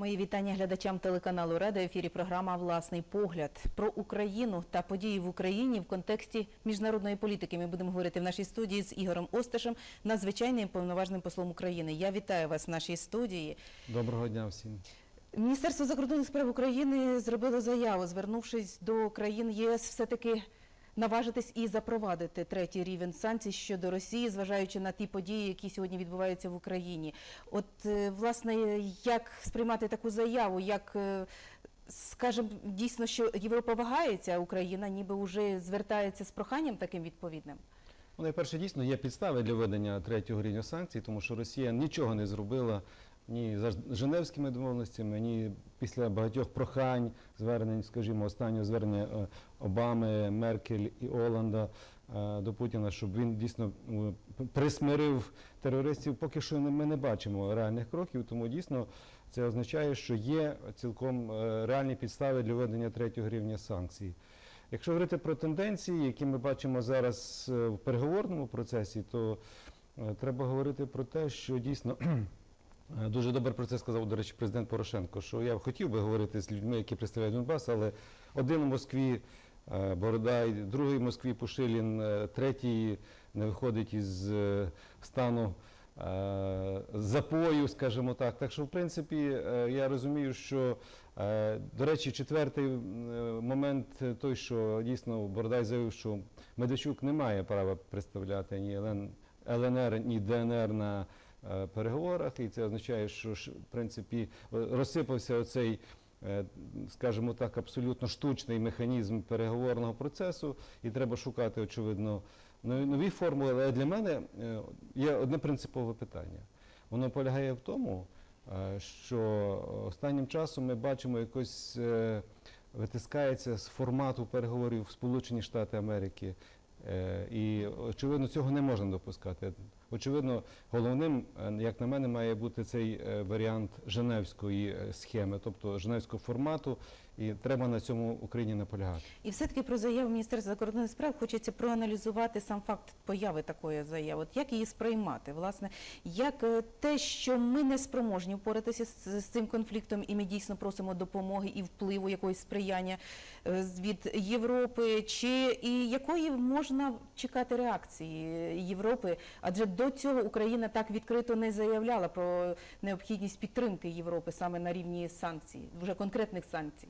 Мої вітання глядачам телеканалу Реда. В ефірі програма Власний погляд про Україну та події в Україні в контексті міжнародної політики. Ми будемо говорити в нашій студії з Ігорем Осташем, надзвичайним повноважним послом України. Я вітаю вас в нашій студії. Доброго дня всім. Міністерство закордонних справ України зробило заяву, звернувшись до країн ЄС, все таки наважитись і запровадити третій рівень санкцій щодо Росії, зважаючи на ті події, які сьогодні відбуваються в Україні. От е, власне, як сприймати таку заяву, як е, скажемо дійсно, що Європа вагається, а Україна ніби вже звертається з проханням таким відповідним. Ну, найперше, дійсно є підстави для введення третього рівня санкцій, тому що Росія нічого не зробила ні за Женевськими домовленостями, ні після багатьох прохань, звернень, скажімо, останнього звернення е, Обами, Меркель і Оланда е, до Путіна, щоб він дійсно е, присмирив терористів. Поки що ми не бачимо реальних кроків, тому дійсно це означає, що є цілком реальні підстави для введення третього рівня санкцій. Якщо говорити про тенденції, які ми бачимо зараз в переговорному процесі, то треба говорити про те, що дійсно дуже добре про це сказав, до речі, президент Порошенко, що я хотів би говорити з людьми, які представляють Донбас, але один у Москві е, Бородай, другий в Москві Пушилін, е, третій не виходить із е, стану е, запою, скажімо так. Так що, в принципі, е, я розумію, що е, до речі, четвертий е, момент е, той, що дійсно Бородай заявив, що Медведчук не має права представляти ні ЛН, ЛНР, ні ДНР на е, переговорах, і це означає, що в принципі розсипався оцей. е, Скажімо так, абсолютно штучний механізм переговорного процесу, і треба шукати, очевидно, нові нові формули. Але для мене е, є одне принципове питання. Воно полягає в тому, е, що останнім часом ми бачимо якось е, витискається з формату переговорів Сполучені Штати Америки. Е, І очевидно, цього не можна допускати. Очевидно, головним, е, як на мене, має бути цей е, варіант Женевської е, схеми, тобто Женевського формату, і треба на цьому Україні наполягати. І все-таки про заяву Міністерства закордонних справ хочеться проаналізувати сам факт появи такої заяви. От як її сприймати? Власне, як те, що ми не спроможні впоратися з, цим конфліктом, і ми дійсно просимо допомоги і впливу якогось сприяння від Європи, чи і якої можна чекати реакції Європи? Адже до цього Україна так відкрито не заявляла про необхідність підтримки Європи саме на рівні санкцій, вже конкретних санкцій.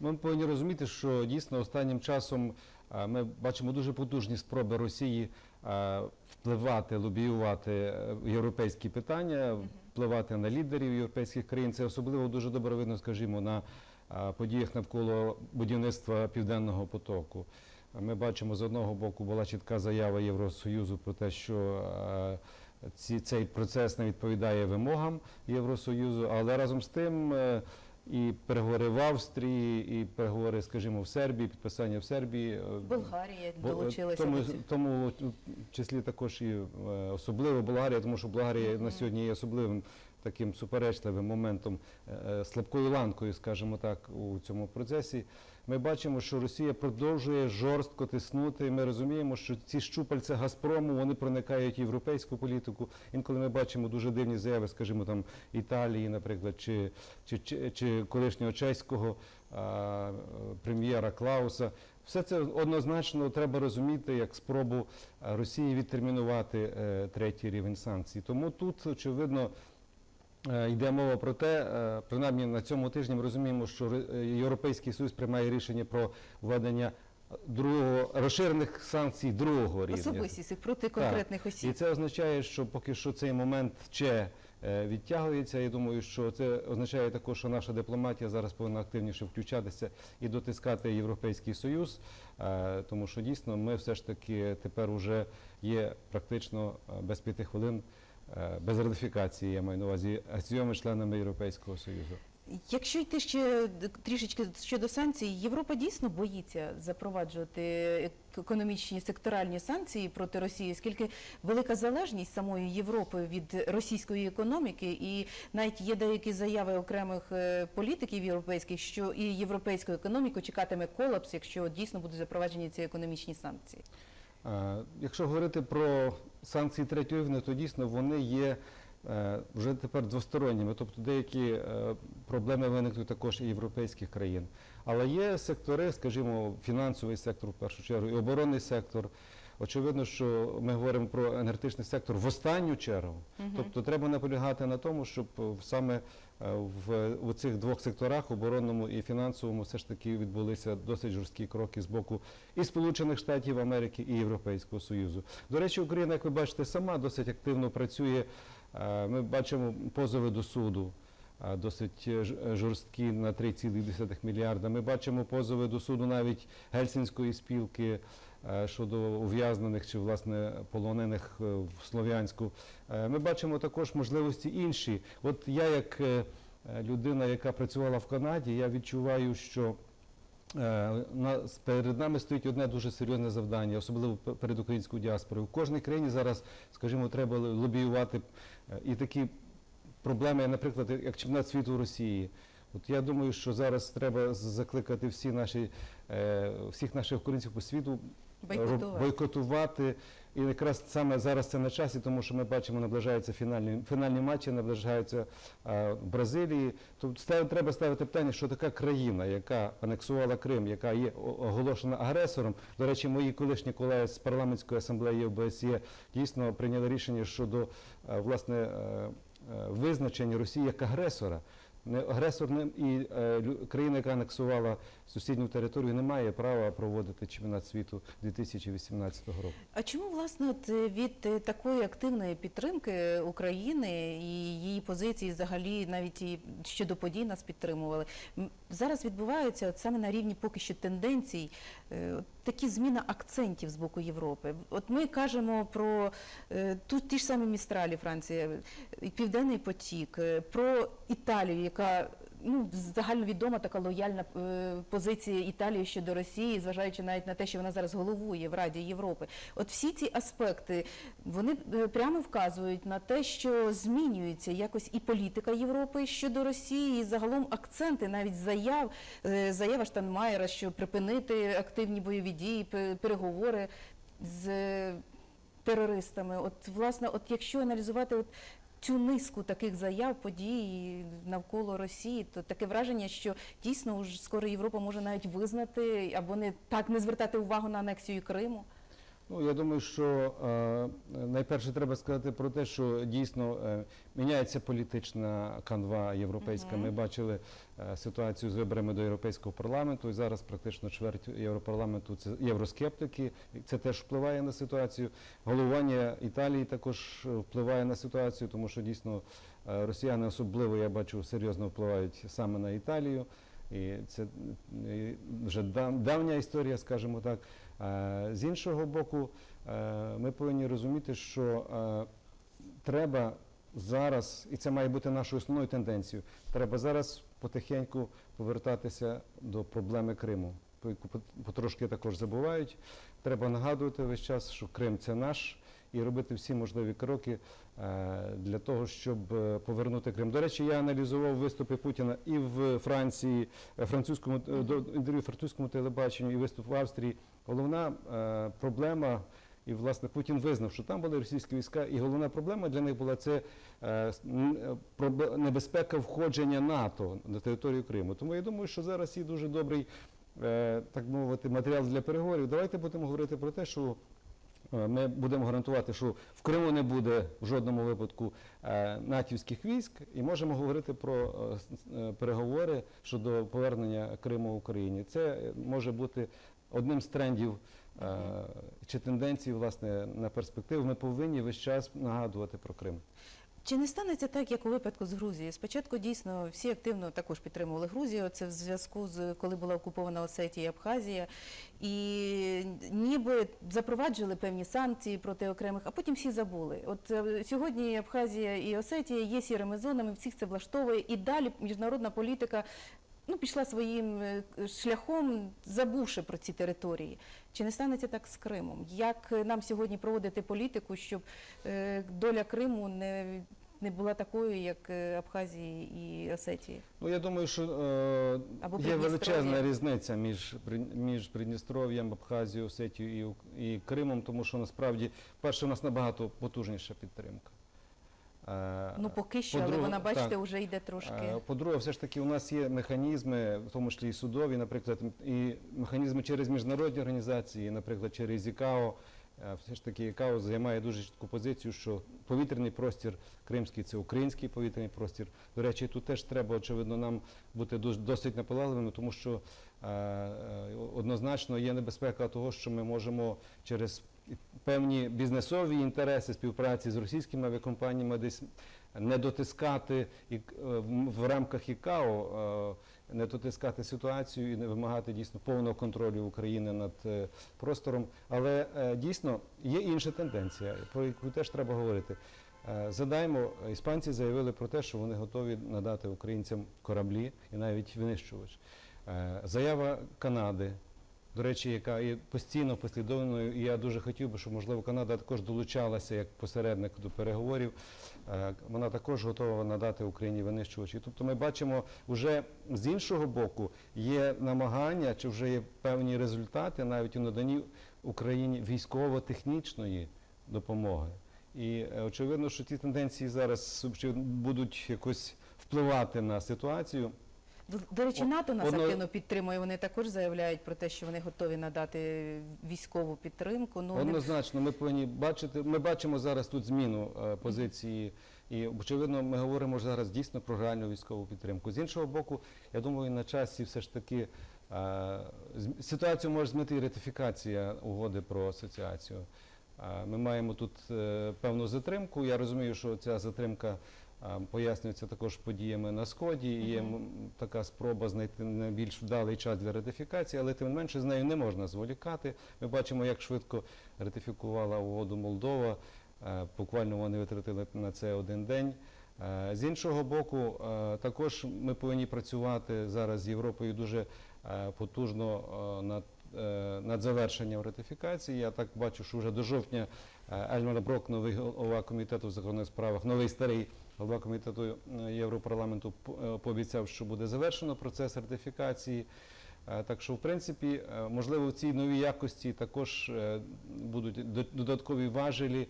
Ми повинні розуміти, що дійсно останнім часом е, ми бачимо дуже потужні спроби Росії е, впливати, лобіювати е, європейські питання, впливати на лідерів європейських країн. Це особливо дуже добре видно, скажімо, на подіях навколо будівництва південного потоку. Ми бачимо з одного боку була чітка заява Євросоюзу про те, що е, ці, цей процес не відповідає вимогам Євросоюзу, але разом з тим. е, і переговори в Австрії, і переговори, скажімо, в Сербії, підписання в Сербії. е, Болгарія бо- долучилася тому, тому в числі також і особливо Болгарія, тому що Болгарія на сьогодні є особливим таким суперечливим моментом, е, е, слабкою ланкою, скажімо так, у цьому процесі. Ми бачимо, що Росія продовжує жорстко тиснути. Ми розуміємо, що ці щупальця Газпрому вони проникають в європейську політику. Інколи ми бачимо дуже дивні заяви, скажімо, там Італії, наприклад, чи, чи, чи, чи колишнього чеського а, прем'єра Клауса. Все це однозначно треба розуміти як спробу Росії відтермінувати е, третій рівень санкцій. Тому тут очевидно. Е, Йде мова про те, е, принаймні на цьому тижні ми розуміємо, що е, Європейський Союз приймає рішення про введення другого розширених санкцій другого рівня. Особистість проти конкретних І осіб. це означає, що поки що цей момент ще відтягується. Я думаю, що це означає також, що наша дипломатія зараз повинна активніше включатися і дотискати Європейський Союз, тому що дійсно ми все ж таки тепер уже є практично без п'яти хвилин. Е, Без ратифікації я маю на увазі асоційовими членами Європейського Союзу. Якщо йти ще трішечки щодо санкцій, Європа дійсно боїться запроваджувати економічні секторальні санкції проти Росії, оскільки велика залежність самої Європи від російської економіки, і навіть є деякі заяви окремих е, політиків європейських, що і європейську економіку чекатиме колапс, якщо дійсно будуть запроваджені ці економічні санкції. Е, Якщо говорити про санкції третього рівня, то дійсно вони є е, вже тепер двосторонніми, тобто деякі е, проблеми виникнуть також і європейських країн. Але є сектори, скажімо, фінансовий сектор в першу чергу, і оборонний сектор. Очевидно, що ми говоримо про енергетичний сектор в останню чергу. Тобто треба наполягати на тому, щоб е, саме в, в цих двох секторах, оборонному і фінансовому, все ж таки відбулися досить жорсткі кроки з боку і Сполучених Штатів Америки, і Європейського Союзу. До речі, Україна, як ви бачите, сама досить активно працює. Е, Ми бачимо позови до суду. е, Досить е, е, жорсткі на 3,2 мільярда. Ми бачимо позови до суду навіть Гельсінської спілки е, щодо ув'язнених чи власне полонених е, в Слов'янську. Е, Ми бачимо також можливості інші. От я, як е, е, людина, яка працювала в Канаді, я відчуваю, що е, перед нами стоїть одне дуже серйозне завдання, особливо перед українською діаспорою. В кожній країні зараз, скажімо, треба лобіювати е, і такі проблеми, наприклад, як чемпіонат світу в Росії. От я думаю, що зараз треба закликати всі наші, е, всіх наших українців по світу Бойкотувати. бойкотувати. І якраз саме зараз це на часі, тому що ми бачимо, наближаються фінальні, фінальні матчі, наближаються а, Бразилії. Тобто став- треба ставити питання, що така країна, яка анексувала Крим, яка є оголошена агресором. До речі, мої колишні колеги з парламентської асамблеї ОБСЄ дійсно прийняли рішення щодо е, власне е, е, визначення Росії як агресора. Не агресор не і лю- країна, яка анексувала сусідню територію, не має права проводити чемпіонат світу 2018 року. А чому власне от е, від е, такої активної підтримки України і її позиції, взагалі, навіть і щодо подій нас підтримували? Зараз відбуваються от саме на рівні поки що тенденцій е, такі зміна акцентів з боку Європи. От ми кажемо про тут ті ж самі містралі Франція, е, Південний потік, про Італію, яка ну, загальновідома така лояльна е, позиція Італії щодо Росії, зважаючи навіть на те, що вона зараз головує в Раді Європи. От всі ці аспекти вони е, прямо вказують на те, що змінюється якось і політика Європи щодо Росії, і загалом акценти навіть заяв, е, заява Штанмаєра, що припинити активні бойові дії, пе- переговори з терористами. От власне, от якщо аналізувати от цю низку таких заяв, подій навколо Росії, то таке враження, що дійсно вже скоро Європа може навіть визнати або не так не звертати увагу на анексію Криму. Ну, я думаю, що е, найперше треба сказати про те, що дійсно е, міняється політична канва європейська. Ми бачили ситуацію з виборами до Європейського парламенту, і зараз практично чверть Європарламенту це євроскептики. Це теж впливає на ситуацію. Головування Італії також е, впливає на ситуацію, тому що дійсно е, росіяни особливо, я бачу, серйозно впливають саме на Італію. І це е, вже давня історія, скажімо так. Е, З іншого боку, е, ми повинні розуміти, що е, треба зараз, і це має бути нашою основною тенденцією, треба зараз потихеньку повертатися до проблеми Криму, про яку потрошки також забувають. Треба нагадувати весь час, що Крим це наш, і робити всі можливі кроки е, для того, щоб е, повернути Крим. До речі, я аналізував виступи Путіна і в Франції, е, французькому до інтерв'ю французькому телебаченню, і виступ в Австрії. Головна проблема. І власне Путін визнав, що там були російські війська, і головна проблема для них була це е, небезпека входження НАТО на територію Криму. Тому я думаю, що зараз є дуже добрий, е, так мовити, матеріал для переговорів. Давайте будемо говорити про те, що Е, Ми будемо гарантувати, що в Криму не буде в жодному випадку натівських військ, і можемо говорити про переговори щодо повернення Криму в Україні. Це може бути одним з трендів чи тенденцій власне на перспективу. Ми повинні весь час нагадувати про Крим. Чи не станеться так, як у випадку з Грузією? Спочатку дійсно всі активно також підтримували Грузію. Це в зв'язку з коли була окупована Осетія і Абхазія, і ніби запроваджували певні санкції проти окремих, а потім всі забули. От е, сьогодні Абхазія і Осетія є сірими зонами, всіх це влаштовує, і далі міжнародна політика. Ну, пішла своїм е, шляхом, забувши про ці території. Чи не станеться так з Кримом? Як е, нам сьогодні проводити політику, щоб е, доля Криму не, не була такою, як е, Абхазії і Осетії? Ну я думаю, що е, Або є величезна різниця між між Придністров'ям, Абхазією, Осетією і, і Кримом, тому що насправді перше у нас набагато потужніша підтримка. Е, Ну поки що, але вона, бачите, вже йде трошки. Е, По-друге, все ж таки у нас є механізми, в тому числі і судові, наприклад, і механізми через міжнародні організації, наприклад, через ІКАО. Е, Все ж таки ІКАО займає дуже чітку позицію, що повітряний простір кримський це український повітряний простір. До речі, тут теж треба, очевидно, нам бути досить наполегливими, тому що однозначно є небезпека того, що ми можемо через певні бізнесові інтереси співпраці з російськими авіакомпаніями десь не дотискати і, е, в- рамках ІКАО, е, не дотискати ситуацію і не вимагати дійсно повного контролю України над е, простором. Але дійсно є інша тенденція, про яку теж треба говорити. Задаємо, іспанці заявили про те, що вони готові надати українцям кораблі і навіть винищувач. Заява Канади, до речі, яка є постійно послідовною, і я дуже хотів би, щоб можливо Канада також долучалася як посередник до переговорів. Е, Вона також готова надати Україні винищувачі. Тобто ми бачимо, вже з іншого боку є намагання, чи вже є певні результати навіть у наданні Україні військово-технічної допомоги. І е, очевидно, що ці тенденції зараз будуть якось впливати на ситуацію. До- До речі, НАТО нас одно- активно підтримує. Вони також заявляють про те, що вони готові надати військову підтримку. Ну Однозначно, ми повинні бачити. Ми бачимо зараз тут зміну е, позиції, і очевидно, ми говоримо зараз дійсно про реальну військову підтримку. З іншого боку, я думаю, на часі все ж таки е, ситуацію може змити і ратифікація угоди про асоціацію. Е, Ми маємо тут е, певну затримку. Я розумію, що ця затримка пояснюється також подіями на сході. І є така спроба знайти найбільш вдалий час для ратифікації, але тим не менше з нею не можна зволікати. Ми бачимо, як швидко ратифікувала угоду Молдова. Е, Буквально вони витратили на це один день. Е, З іншого боку, е, також ми повинні працювати зараз з Європою дуже потужно над, над завершенням ратифікації. Я так бачу, що вже до жовтня Ельмар Брок, новий голова комітету в закордонних справах, новий старий голова комітету е, Європарламенту е, пообіцяв, що буде завершено процес ратифікації. Е, Так що, в принципі, можливо, в цій новій якості також будуть до- додаткові важелі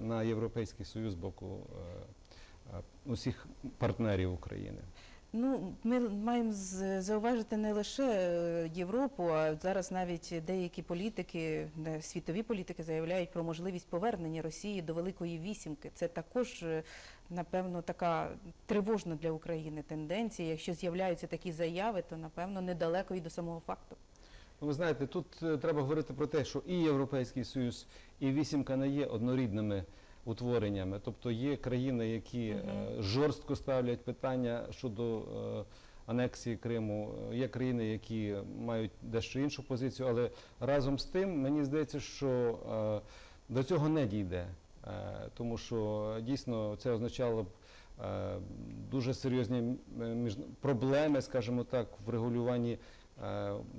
на, Європейський Союз з боку усіх партнерів України. Ну, ми маємо зауважити не лише е, Європу, а зараз навіть деякі політики, світові політики заявляють про можливість повернення Росії до Великої вісімки. Це також, е, напевно, така тривожна для України тенденція. Якщо з'являються такі заяви, то напевно недалеко і до самого факту. Ну, Ви знаєте, тут е, треба говорити про те, що і Європейський Союз, і вісімка не є однорідними утвореннями. Тобто є країни, які Мгм. жорстко ставлять питання щодо е, анексії Криму. Е, Є країни, які мають дещо іншу позицію, але разом з тим мені здається, що до цього не дійде. Тому що дійсно це означало б дуже серйозні проблеми, скажімо так, в регулюванні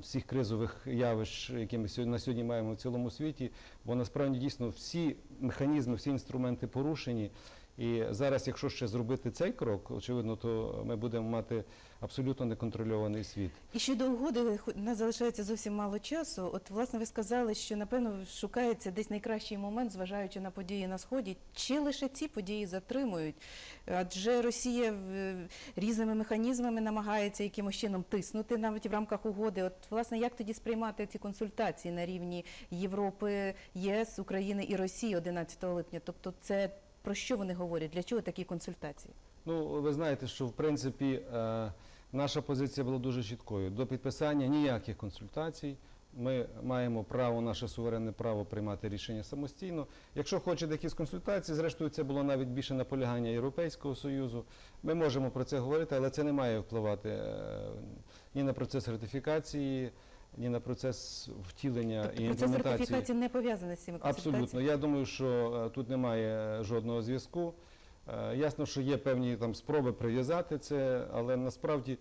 всіх кризових явищ, які ми на сьогодні маємо в цілому світі, бо насправді дійсно всі механізми, всі інструменти порушені. І зараз, якщо ще зробити цей крок, очевидно, то ми будемо мати абсолютно неконтрольований світ. І щодо угоди, у нас залишається зовсім мало часу. От, власне, ви сказали, що напевно шукається десь найкращий момент, зважаючи на події на сході. Чи лише ці події затримують? Адже Росія різними механізмами намагається якимось чином тиснути навіть в рамках угоди. От, власне, як тоді сприймати ці консультації на рівні Європи, ЄС, України і Росії 11 липня? Тобто, це про що вони говорять? Для чого такі консультації? Ну, ви знаєте, що в принципі е, наша позиція була дуже чіткою. До підписання ніяких консультацій. Ми маємо право, наше суверенне право приймати рішення самостійно. Якщо хочете якісь консультації, зрештою це було навіть більше наполягання Європейського Союзу. Ми можемо про це говорити, але це не має впливати е, ні на процес ратифікації, ні на процес втілення Тобто і процес імплементації. ратифікації не пов'язаний з цими консультаціями? Абсолютно. Я думаю, що е, тут немає жодного зв'язку. Е, Ясно, що є певні там спроби прив'язати це, але насправді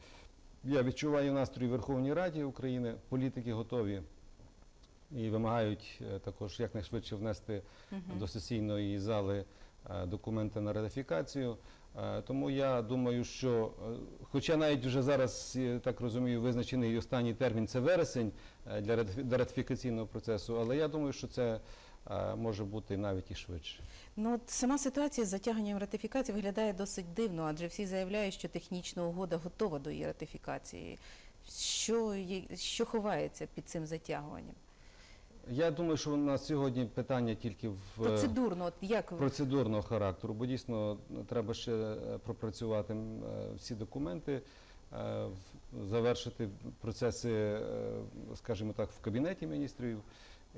я відчуваю настрій Верховній Раді України. Політики готові і вимагають е, також якнайшвидше внести Мгм. до сесійної зали документи на ратифікацію. Е, Тому я думаю, що, е, хоча навіть вже зараз, так розумію, визначений останній термін це вересень е, для ратифікаційного процесу, але я думаю, що це е, може бути навіть і швидше. Ну, от сама ситуація з затяганням ратифікації виглядає досить дивно, адже всі заявляють, що технічна угода готова до її ратифікації. Що, що ховається під цим затягуванням? Я думаю, що у нас сьогодні питання тільки в е, Процедурно, от як ви- процедурного характеру, бо дійсно треба ще е, пропрацювати м, е, всі документи, е, в- завершити процеси, е, скажімо так, в кабінеті міністрів.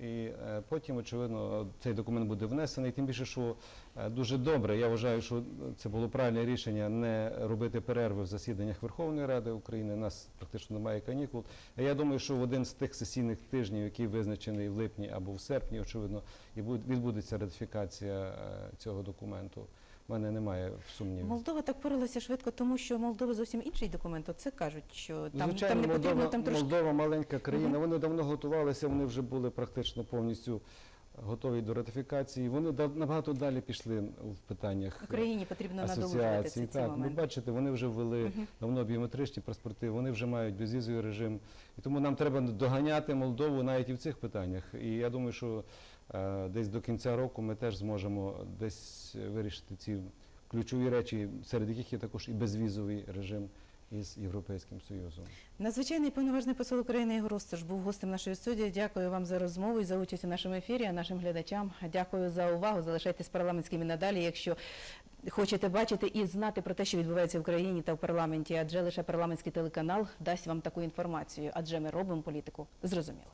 І е, потім, очевидно, цей документ буде внесений. Тим більше, що е, дуже добре. Я вважаю, що це було правильне рішення не робити перерви в засіданнях Верховної Ради України. У нас практично немає канікул. Я думаю, що в один з тих сесійних тижнів, який визначений в липні або в серпні, очевидно, і буде- відбудеться ратифікація е, цього документу. Мене немає сумнівів. Молдова так поралася швидко, тому що Молдова зовсім інший документ. Оце кажуть, що там, Звичайно, там не потрібно, Молдова, там трошки Молдова маленька країна. Мгм. Вони давно готувалися, вони вже були практично повністю готові до ратифікації. Вони набагато далі пішли в питаннях Україні потрібно ці, ці Так, ви бачите, вони вже ввели Мгм. давно біометричні паспорти, вони вже мають безвізовий режим. І тому нам треба доганяти Молдову навіть і в цих питаннях. І я думаю, що десь до кінця року ми теж зможемо десь вирішити ці ключові речі, серед яких є також і безвізовий режим із Європейським Союзом. Надзвичайний повноважний посол України Ігор Осташ був гостем нашої студії. Дякую вам за розмову і за участь у нашому ефірі. А нашим глядачам дякую за увагу. Залишайтесь парламентськими надалі. Якщо хочете бачити і знати про те, що відбувається в країні та в парламенті, адже лише парламентський телеканал дасть вам таку інформацію, адже ми робимо політику зрозуміло.